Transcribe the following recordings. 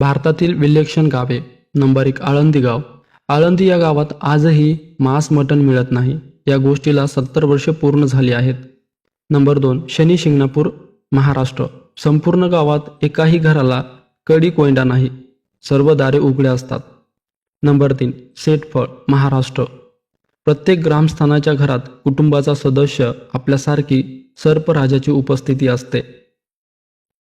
भारतातील विलक्षण गावे. नंबर एक आळंदी गाव. आळंदी या गावात आजही मांस मटण मिळत नाही. या गोष्टीला सत्तर वर्षे पूर्ण झाली आहेत. नंबर दोन शनी शिंगणापूर महाराष्ट्र. संपूर्ण गावात एकाही घराला कडी कोयंडा नाही. सर्व दारे उघडे असतात. नंबर तीन सेटफळ महाराष्ट्र. प्रत्येक ग्रामस्थानाच्या घरात कुटुंबाचा सदस्य आपल्यासारखी सर्पराजाची उपस्थिती असते.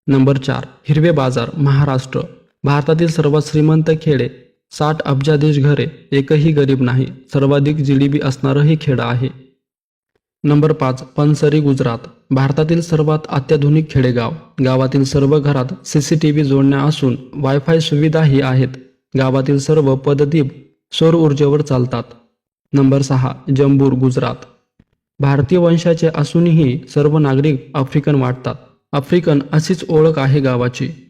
नंबर चार हिरवे बाजार महाराष्ट्र. भारतातील सर्वात श्रीमंत खेडे साठ अब्जाधीश घरे एकही गरीब नाही सर्वाधिक जी डी बी असणारं हे खेडं आहे. नंबर पाच पनसरी गुजरात भारतातील सर्वात अत्याधुनिक खेडेगाव. गावातील सर्व घरात सी सी टी व्ही जोडण्या असून वायफाय सुविधाही आहेत. गावातील सर्व पददीप सौर ऊर्जेवर चालतात. नंबर सहा जंबूर गुजरात. भारतीय वंशाचे असूनही सर्व नागरिक आफ्रिकन वाटतात. आफ्रिकन अशीच ओळख आहे गावाची.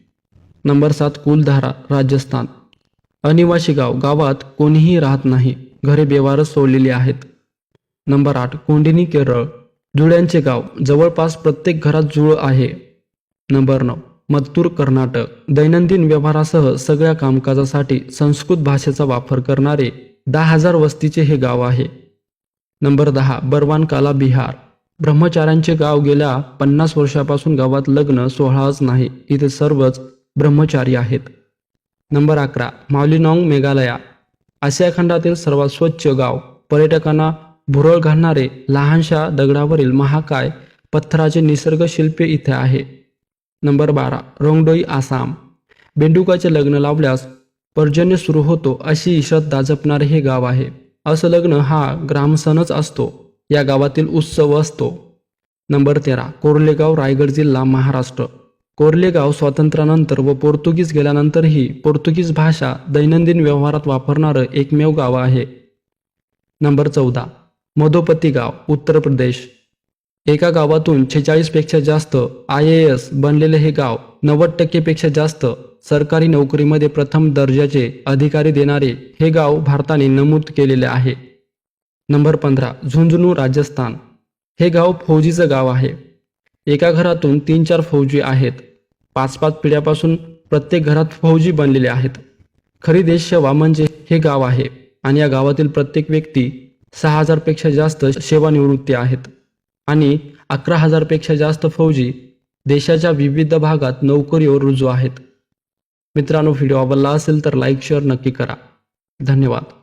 नंबर सात कुलधारा राजस्थान. अनिवासी गाव गावात कोणीही राहत नाही. घरे बेवारच सोडलेली आहेत. नंबर आठ कोंडिनी केरळ. जुळ्यांचे गाव जवळपास प्रत्येक घरात जुळ आहे. नंबर नऊ मत्तूर कर्नाटक. दैनंदिन व्यवहारासह सगळ्या कामकाजासाठी संस्कृत भाषेचा वापर करणारे दहा हजार वस्तीचे हे गाव आहे. नंबर दहा बरवानकाला बिहार. ब्रह्मचाऱ्यांचे गाव गेल्या पन्नास वर्षापासून गावात लग्न सोहळाच नाही. इथे सर्वच ब्रह्मचारी आहेत. नंबर अकरा माउलिनॉंग मेघालया. आशिया खंडातील सर्वात स्वच्छ गाव. पर्यटकांना भुरळ घालणारे लहानशा दगडावरील महाकाय पत्थराचे निसर्ग शिल्पे इथे आहे. नंबर बारा रोंगडोई आसाम. बेंडुकाचे लग्न लावल्यास पर्जन्य सुरू होतो अशी श्रद्धा जपणारे हे गाव आहे. असं लग्न हा ग्रामसणच असतो. या गावातील उत्सव असतो. नंबर तेरा कोरलेगाव रायगड जिल्हा महाराष्ट्र. कोरलेगाव स्वातंत्र्यानंतर व पोर्तुगीज गेल्यानंतरही पोर्तुगीज भाषा दैनंदिन व्यवहारात वापरणारं एकमेव गाव आहे. नंबर चौदा. मधोपती गाव उत्तर प्रदेश. एका गावातून छेचाळीसपेक्षा जास्त आय ए एस बनलेले हे गाव नव्वद टक्केपेक्षा जास्त सरकारी नोकरीमध्ये प्रथम दर्जाचे अधिकारी देणारे हे गाव भारताने नमूद केलेले आहे. नंबर पंधरा. झुंझुनू राजस्थान. हे गाव फौजीचं गाव आहे. एका घरातून तीन चार फौजी आहेत. पाच पाच पिढ्यापासून प्रत्येक घरात फौजी बनलेले आहेत. खरी देशसेवा म्हणजे हे गाव आहे आणि या गावातील प्रत्येक व्यक्ती सहा हजारपेक्षा जास्त सेवानिवृत्ती आहेत. आणि अकरा हजारपेक्षा जास्त फौजी देशाच्या विविध भागात नोकरीवर रुजू आहेत. मित्रांनो व्हिडिओ आवडला असेल तर लाईक शेअर नक्की करा. धन्यवाद.